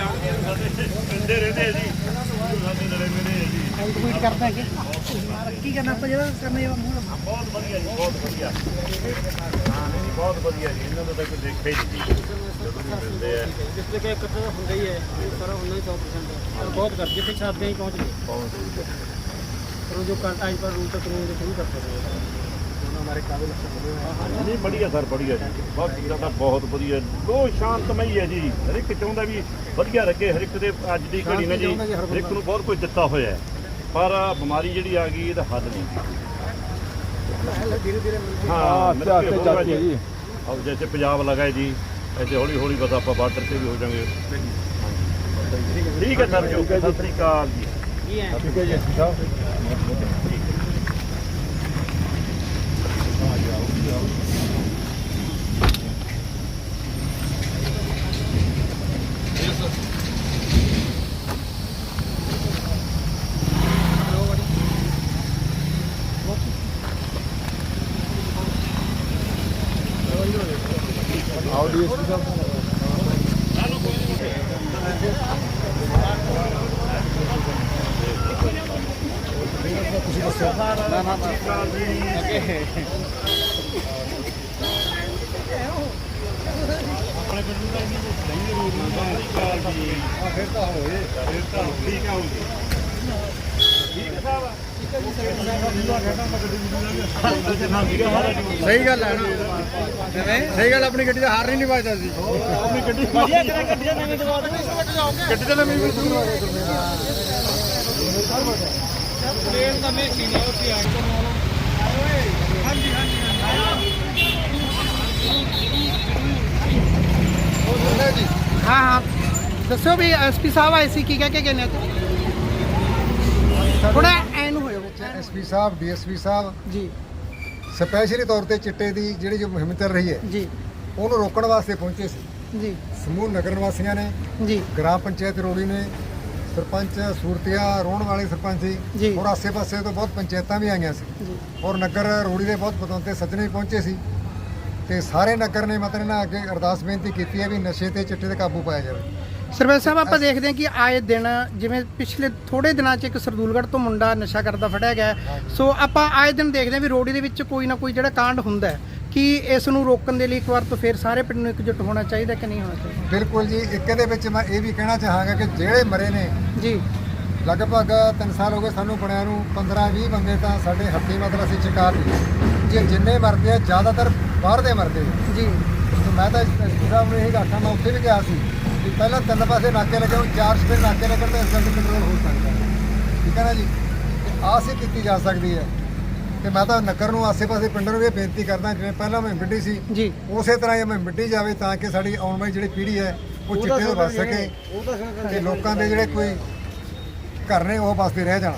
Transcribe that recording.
ਰਹਿੰਦੇ ਆ ਜੀ। ਸਾਡੇ ਨੜੇਵੇਂ ਨੇ ਜੀ। ਕੰਪਲੀਟ ਕਰਦਾ ਹੈਗੇ। ਕੀ ਕਰਨਾ ਆਪਾਂ ਜਿਹੜਾ ਕਰਨਾ ਇਹ ਮੂਹਰੇ ਬਹੁਤ ਵਧੀਆ ਜੀ ਬਹੁਤ ਵਧੀਆ। ਹਾਂ ਨਹੀਂ ਬਹੁਤ ਵਧੀਆ ਜੀ। ਇਹਨਾਂ ਦਾ ਤਾਂ ਕੋਈ ਦੇਖਿਆ ਹੀ ਨਹੀਂ। ਜੀ ਜਦੋਂ ਵੀ ਮਿਲਦੇ ਆ। ਜਿਸ ਕੇ ਇਕੱਠਾ ਤਾਂ ਹੁੰਦਾ ਹੀ ਹੈ ਇਹ ਸਾਰਾ ਹੁੰਦਾ ਹੀ 100% ਪਰ ਬਹੁਤ ਕਰ ਜਿੱਥੇ ਛਾਪਦੇ ਹੀ ਪਹੁੰਚ ਗਏ। ਬਹੁਤ ਵਧੀਆ ਪਰ ਉਹ ਜੋ ਕੰਟਾਈਜ ਪਰ ਰੂਲ ਤੱਕ ਨੂੰ ਸ਼ੁਰੂ ਕਰ ਸਕਦੇ हमारे काबिल नहीं बढ़िया सर बढ़िया जी बहुत ਜ਼ਿਆਦਾ ਬਹੁਤ ਵਧੀਆ ਬਹੁਤ ਸ਼ਾਂਤਮਈ ਹੈ ਜੀ। ਹਰ ਇੱਕ ਚਾਹੁੰਦਾ ਵੀ ਵਧੀਆ ਲੱਗੇ ਹਰ ਇੱਕ ਦੇ ਅੱਜ ਦੀ ਘੜੀ ਨੇ ਜੀ। ਹਰ ਇੱਕ ਨੂੰ ਬਹੁਤ ਕੁਝ ਦਿੱਤਾ ਹੋਇਆ ਹੈ। ਪਰ ਆਹ ਬਿਮਾਰੀ ਜਿਹੜੀ ਆ ਗਈ ਇਹਦਾ ਹੱਲ ਨਹੀਂ। धीरे धीरे ਹਾਂ ਆਸਤੇ ਆਸਤੇ ਚੱਲਦੀ ਹੈ ਜੀ। अब जैसे पंजाब लगा है जी ऐसे हौली हौली बस आप बॉर्डर से भी हो जाएंगे ठीक है सर जी सत श्री अकाल जी ठीक ਹੈ? ਜੀ। ਸਾਹਿਬ जी ਆਪਣੇ ਪਿੰਡ ਨੂੰ ਤਾਂ ਇੰਨੀ ਕੁ ਨਹੀਂ ਜ਼ਰੂਰ ਨਾ ਸਤਿ ਸ਼੍ਰੀ ਅਕਾਲ ਜੀ ਆ ਫਿਰ ਤਾਂ ਹੋਏ ਫਿਰ ਤਾਂ ਠੀਕ ਆ ਹੋਗੇ ਠੀਕ ਹੈ ਸਾਹਿਬ ਸਹੀ ਗੱਲ ਹੈ ਨਾ। ਸਹੀ ਗੱਲ ਆਪਣੀ ਗੱਡੀ ਦਾ ਹਾਰ ਨਹੀਂ ਵੱਜਦਾ ਸੀ। ਆਪਣੀ ਗੱਡੀ ਵਧੀਆ ਕਰਾ ਗੱਡੀਆਂ ਨਵੀਂ ਦਵਾ ਦੇ ਗੱਡੀ ਤਾਂ ਨਵੀਂ ਵੀ ਦੂਰ ਟ੍ਰੇਨ ਦਾ ਮੈਂ ਸੀਨੀਅਰ ਉੱਥੇ ਆ ਕੇ ਹਾਂ ਹਾਂ। ਦੱਸੋ ਵੀ ਐਸਪੀ ਸਾਹਿਬ ਆਏ ਸੀ ਕੀ ਕਹਿ ਕੇ ਗਏ ਨੇ ਥੋੜਾ ਐਨ ਹੋਇਓ ਐਸਪੀ ਸਾਹਿਬ ਡੀਐਸਪੀ ਸਾਹਿਬ ਜੀ। ਸਪੈਸ਼ਲੀ ਤੌਰ ਤੇ ਚਿੱਟੇ ਦੀ ਜਿਹੜੀ ਜੋ ਮੁਹਿੰਮ ਚੱਲ ਰਹੀ ਹੈ ਜੀ। ਉਹਨੂੰ ਰੋਕਣ ਵਾਸਤੇ ਪਹੁੰਚੇ ਸੀ। ਜੀ। ਸਮੂਹ ਨਗਰ ਨਿਵਾਸੀਆਂ ਨੇ ਜੀ। ਗ੍ਰਾਮ ਪੰਚਾਇਤ ਰੋੜੀ ਨੇ ਸਰਪੰਚ ਸੂਰਤੀਆ ਰੋਣ ਵਾਲੇ ਸਰਪੰਚ ਜੀ। ਔਰ ਆਸੇ-ਪਾਸੇ ਤੋਂ ਬਹੁਤ ਪੰਚਾਇਤਾਂ ਵੀ ਆਈਆਂ ਸੀ। ਔਰ ਨਗਰ ਰੋੜੀ ਦੇ ਬਹੁਤ ਪਤਵੰਤੇ ਸੱਜਣੇ ਵੀ ਪਹੁੰਚੇ ਸੀ। ਤੇ ਸਾਰੇ ਨਗਰ ਨੇ ਮਤਲਬ ਨਾ ਅੱਗੇ ਅਰਦਾਸ ਬੇਨਤੀ ਕੀਤੀ ਹੈ ਵੀ ਨਸ਼ੇ ਤੇ ਚਿੱਟੇ ਤੇ ਕਾਬੂ ਪਾਇਆ ਜਾਵੇ। ਸਰਪੰਚ ਸਾਹਿਬ ਆਪਾਂ ਦੇਖਦੇ ਹਾਂ ਕਿ ਆਏ ਦਿਨ ਜਿਵੇਂ ਪਿਛਲੇ ਥੋੜੇ ਦਿਨਾਂ 'ਚ ਇੱਕ ਸਰਦੂਲਗੜ੍ਹ ਤੋਂ ਮੁੰਡਾ ਨਸ਼ਾ ਕਰਦਾ ਫੜਿਆ ਗਿਆ ਹੈ। ਸੋ ਆਪਾਂ ਆਏ ਦਿਨ ਦੇਖਦੇ ਹਾਂ ਵੀ ਰੋੜੀ ਦੇ ਵਿੱਚ ਕੋਈ ਨਾ ਕੋਈ ਜਿਹੜਾ ਕਾਂਡ ਹੁੰਦਾ ਹੈ ਕਿ ਇਸ ਨੂੰ ਰੋਕਣ ਦੇ ਲਈ ਇੱਕ ਵਾਰ ਤੋਂ ਫਿਰ ਸਾਰੇ ਪਿੰਡ ਨੂੰ ਇਕਜੁੱਟ ਹੋਣਾ ਚਾਹੀਦਾ ਕਿ ਨਹੀਂ ਹੋਣਾ ਚਾਹੀਦਾ? ਬਿਲਕੁਲ ਜੀ ਇੱਕ ਦੇ ਵਿੱਚ ਮੈਂ ਇਹ ਵੀ ਕਹਿਣਾ ਚਾਹਾਂਗਾ ਕਿ ਜਿਹੜੇ ਮਰੇ ਨੇ ਜੀ। ਲਗਭਗ 3 ਸਾਲ ਹੋ ਗਏ ਸਾਨੂੰ ਬਣਿਆ ਨੂੰ 15-20 ਬੰਦੇ ਤਾਂ ਸਾਡੇ ਹੱਥੀ ਮਤਲਬ ਅਸੀਂ ਸ਼ਿਕਾਰ ਨਹੀਂ ਜੇ ਜਿੰਨੇ ਮਰਦੇ ਆ ਜ਼ਿਆਦਾਤਰ ਬਾਹਰ ਦੇ ਮਰਦੇ ਆ। ਜੀ। ਤੇ ਮੈਂ ਤਾਂ ਜਿਹੜਾ ਨੂੰ ਇਹ ਆਖਾਂ ਮੈਂ ਉੱਥੇ ਵੀ ਗਿਆ ਸੀ। ਪਹਿਲਾਂ ਤਿੰਨ ਪਾਸੇ ਨਾਕੇ ਲੱਗੇ ਹੁਣ ਚਾਰ ਸਪੇ ਨਾਕੇ ਲੱਗਣ ਤਾਂ ਇਸ ਗੱਲ ਕੰਟਰੋਲ ਹੋ ਸਕਦਾ ਹੈ। ਠੀਕ ਹੈ ਨਾ ਜੀ? ਆਸ ਹੀ ਕੀਤੀ ਜਾ ਸਕਦੀ ਹੈ। ਤੇ ਮੈਂ ਤਾਂ ਨਗਰ ਨੂੰ ਆਸੇ-ਪਾਸੇ ਪਿੰਡਾਂ ਨੂੰ ਵੀ ਇਹ ਬੇਨਤੀ ਕਰਦਾ ਜਿਵੇਂ ਪਹਿਲਾਂ ਮੈਂ ਮਿੱਟੀ ਸੀ ਜੀ। ਉਸੇ ਤਰ੍ਹਾਂ ਹੀ ਮੈਂ ਮਿੱਟੀ ਜਾਵੇ ਤਾਂ ਕਿ ਸਾਡੀ ਆਉਣ ਵਾਲੀ ਜਿਹੜੀ ਪੀੜ੍ਹੀ ਹੈ ਉਹ ਚਿੱਟੇ ਤੋਂ ਬਚ ਸਕੇ ਤੇ ਲੋਕਾਂ ਦੇ ਜਿਹੜੇ ਕੋਈ ਘਰ ਨੇ ਉਹ ਬਸਦੇ ਰਹਿ ਜਾਣ।